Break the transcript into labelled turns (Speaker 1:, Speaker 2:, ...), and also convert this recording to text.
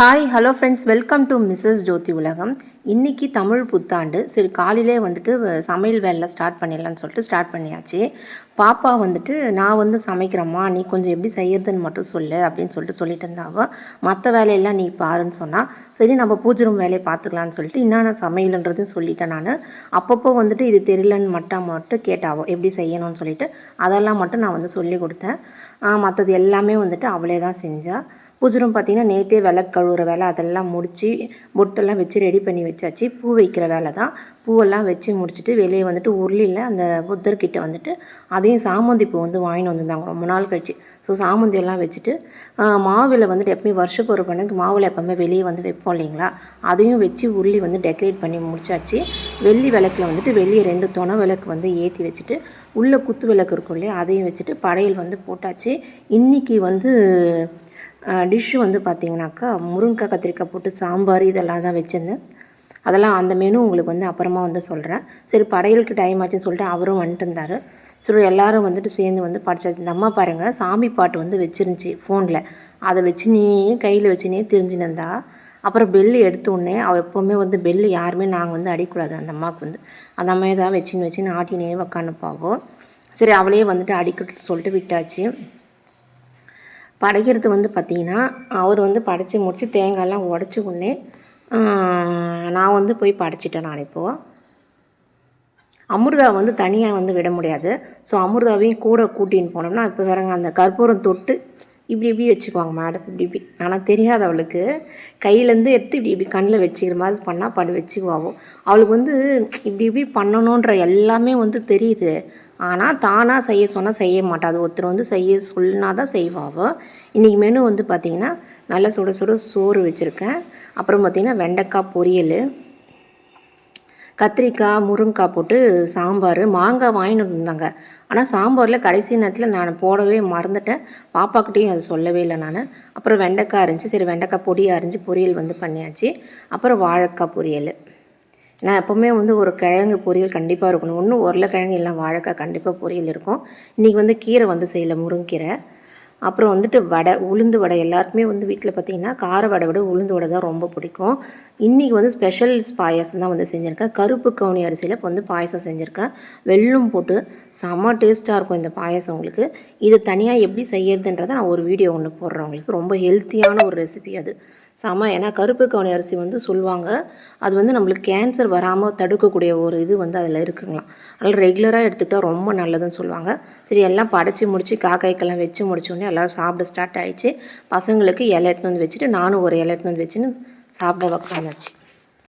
Speaker 1: Hi hello friends welcome to Mrs Jyothi உலகம் இன்றைக்கி தமிழ் புத்தாண்டு. சரி காலையிலே வந்துட்டு சமையல் வேலை ஸ்டார்ட் பண்ணிடலான்னு சொல்லிட்டு ஸ்டார்ட் பண்ணியாச்சு. பாப்பா வந்துட்டு நான் வந்து சமைக்கிறேம்மா. நீ கொஞ்சம் எப்படி செய்யறதுன்னு மட்டும் சொல்லு அப்படின்னு சொல்லிட்டு சொல்லிட்டு இருந்தாவ மற்ற வேலையெல்லாம் நீ பாருன்னு சொன்னால் சரி நம்ம பூஜை ரூம் வேலையை பார்த்துக்கலான்னு சொல்லிட்டு என்னென்ன சமையல்ன்றதும் சொல்லிட்டேன் நான். அப்பப்போ வந்துட்டு இது தெரியலன்னு மட்டும் மட்டும் கேட்டாவோ எப்படி செய்யணும்னு சொல்லிட்டு அதெல்லாம் மட்டும் நான் வந்து சொல்லி கொடுத்தேன். மற்றது எல்லாமே வந்துட்டு அவளே தான் செஞ்சாள் பூஜரம் பார்த்தீங்கன்னா நேற்றே விளக்கு கழுவுற வேலை அதெல்லாம் முடித்து பொட்டெல்லாம் வச்சு ரெடி பண்ணி வச்சாச்சு. பூ வைக்கிற வேலை தான். பூவெல்லாம் வச்சு முடிச்சுட்டு வெளியே வந்துட்டு உருளியில் அந்த புத்தர்கிட்ட வந்துட்டு அதையும் சாமந்தி பூ வந்து வாங்கிட்டு வந்திருந்தாங்க. ரொம்ப நாள் கழிச்சு. ஸோ சாமந்தி எல்லாம் வச்சுட்டு மாவில் வந்துட்டு எப்பயும் வருஷம் ஒரு பண்ணுக்கு மாவில் எப்போவுமே வெளியே வந்து வைப்போம் இல்லைங்களா? அதையும் வச்சு உருளி வந்து டெக்கரேட் பண்ணி முடிச்சாச்சு. வெள்ளி விளக்கில் வந்துட்டு வெளியே ரெண்டு துணை விளக்கு வந்து ஏற்றி வச்சுட்டு உள்ளே குத்து விளக்கு இருக்கும் இல்லையா அதையும் வச்சுட்டு படையல் வந்து போட்டாச்சு. இன்றைக்கி வந்து டிஷ்ஷு வந்து பார்த்திங்கனாக்கா முருங்கைக்காய் கத்திரிக்காய் போட்டு சாம்பார் இதெல்லாம் தான் வச்சுருந்தேன். அதெல்லாம் அந்த மெனு உங்களுக்கு வந்து அப்புறமா வந்து சொல்கிறேன் சரி படையலுக்கு டைம் ஆச்சுன்னு சொல்லிட்டு அவரும் வந்துட்டு இருந்தார். சரி எல்லாரும் வந்துட்டு சேர்ந்து வந்து படிச்சாச்சு இந்த அம்மா பாருங்கள் சாமி பாட்டு வந்து வச்சிருந்துச்சி ஃபோனில் அதை வச்சுனே கையில் வச்சுனே தெரிஞ்சுன்னு இருந்தா அப்புறம் பெல்லு எடுத்த உடனே அவள் எப்போவுமே வந்து பெல்லு யாருமே நாங்கள் வந்து அடிக்கக்கூடாது அந்த அம்மாவுக்கு வந்து. அந்த அம்மையை தான் வச்சுன்னு வச்சுன்னு ஆட்டினே உக்காந்து போவோம் சரி அவளே வந்துட்டு அடிக்கட்டுன்னு சொல்லிட்டு விட்டாச்சு. படைக்கிறது வந்து பார்த்திங்கன்னா அவர் வந்து படைச்சி முடிச்சு தேங்காயெல்லாம் உடச்சி உடனே நான் வந்து போய் படைச்சிட்டேன் நான் இப்போது அமிர்தா வந்து தனியாக வந்து விட முடியாது. ஸோ அமிர்தாவையும் கூட கூட்டின்னு போனோம்னா இப்போ வேறங்க அந்த கற்பூரம் தொட்டு இப்படி இப்படி வச்சுக்குவாங்க மேடம் இப்படி இப்படி. ஆனால் தெரியாது அவளுக்கு. கையிலேருந்து எடுத்து இப்படி இப்படி கண்ணில் வச்சுக்கிற மாதிரி பண்ணால் பண்ணி வச்சுக்குவாவோ. அவளுக்கு வந்து இப்படி இப்படி பண்ணணுன்ற எல்லாமே வந்து தெரியுது. ஆனால் தானாக செய்ய சொன்னால் செய்ய மாட்டாது ஒருத்தர் வந்து செய்ய சொன்னா தான் செய்வாவோ. இன்றைக்கி மெனு வந்து பார்த்திங்கன்னா நல்லா சுட சுட சோறு வச்சுருக்கேன். அப்புறம் பார்த்திங்கன்னா வெண்டைக்காய் பொரியல். கத்திரிக்காய் முருங்கைக்காய் போட்டு சாம்பார். மாங்காய் வாங்கிட்டு வந்தாங்க ஆனால் சாம்பாரில் கடைசி நேரத்தில் நான் போடவே மறந்துட்டேன். பாப்பாக்கிட்டேயும் அது சொல்லவே இல்லை நான். அப்புறம் வெண்டைக்காய் அரிஞ்சு சரி வெண்டைக்காய் பொடியாக அரிஞ்சு பொரியல் வந்து பண்ணியாச்சு. அப்புறம் வாழைக்காய் பொரியல். நான் எப்போவுமே வந்து ஒரு கிழங்கு பொரியல் கண்டிப்பாக இருக்கணும். ஒன்றும் உருளைக்கிழங்கு இல்லை வாழைக்காய் கண்டிப்பாக பொரியல் இருக்கும். இன்றைக்கி வந்து கீரை வந்து செய்யலை முருங்கீரை அப்புறம் வந்துட்டு வடை உளுந்து வடை எல்லாருக்குமே வந்து வீட்டில் பார்த்தீங்கன்னா கார வடை விட உளுந்து வடை தான் ரொம்ப பிடிக்கும். இன்றைக்கி வந்து ஸ்பெஷல் பாயாசம் தான் வந்து செஞ்சுருக்கேன். கருப்பு கவுனி அரிசியில் இப்போ வந்து பாயசம் செஞ்சுருக்கேன். வெல்லும் போட்டு செம்ம டேஸ்ட்டாக இருக்கும் இந்த பாயாசம் உங்களுக்கு. இது தனியாக எப்படி செய்யறதுன்றதை நான் ஒரு வீடியோ ஒன்று போடுறேன் உங்களுக்கு. ரொம்ப ஹெல்த்தியான ஒரு ரெசிபி அது. செம ஏன்னா கருப்பு கவனி அரிசி வந்து சொல்லுவாங்க. அது வந்து நம்மளுக்கு கேன்சர் வராமல் தடுக்கக்கூடிய ஒரு இது வந்து அதில் இருக்குங்களாம். அதனால் ரெகுலராக எடுத்துக்கிட்டால் ரொம்ப நல்லதுன்னு சொல்லுவாங்க. சரி எல்லாம் படைச்சி முடித்து காக்காய்க்கெல்லாம் வச்சு முடிச்சோடனே எல்லோரும் சாப்பிட ஸ்டார்ட் ஆகிடுச்சு பசங்களுக்கு இலை எடுத்துன்னு வந்து வச்சுட்டு நானும் ஒரு இலை எடுத்துன்னு வந்து வச்சுன்னு சாப்பிட உக்காந்துச்சு.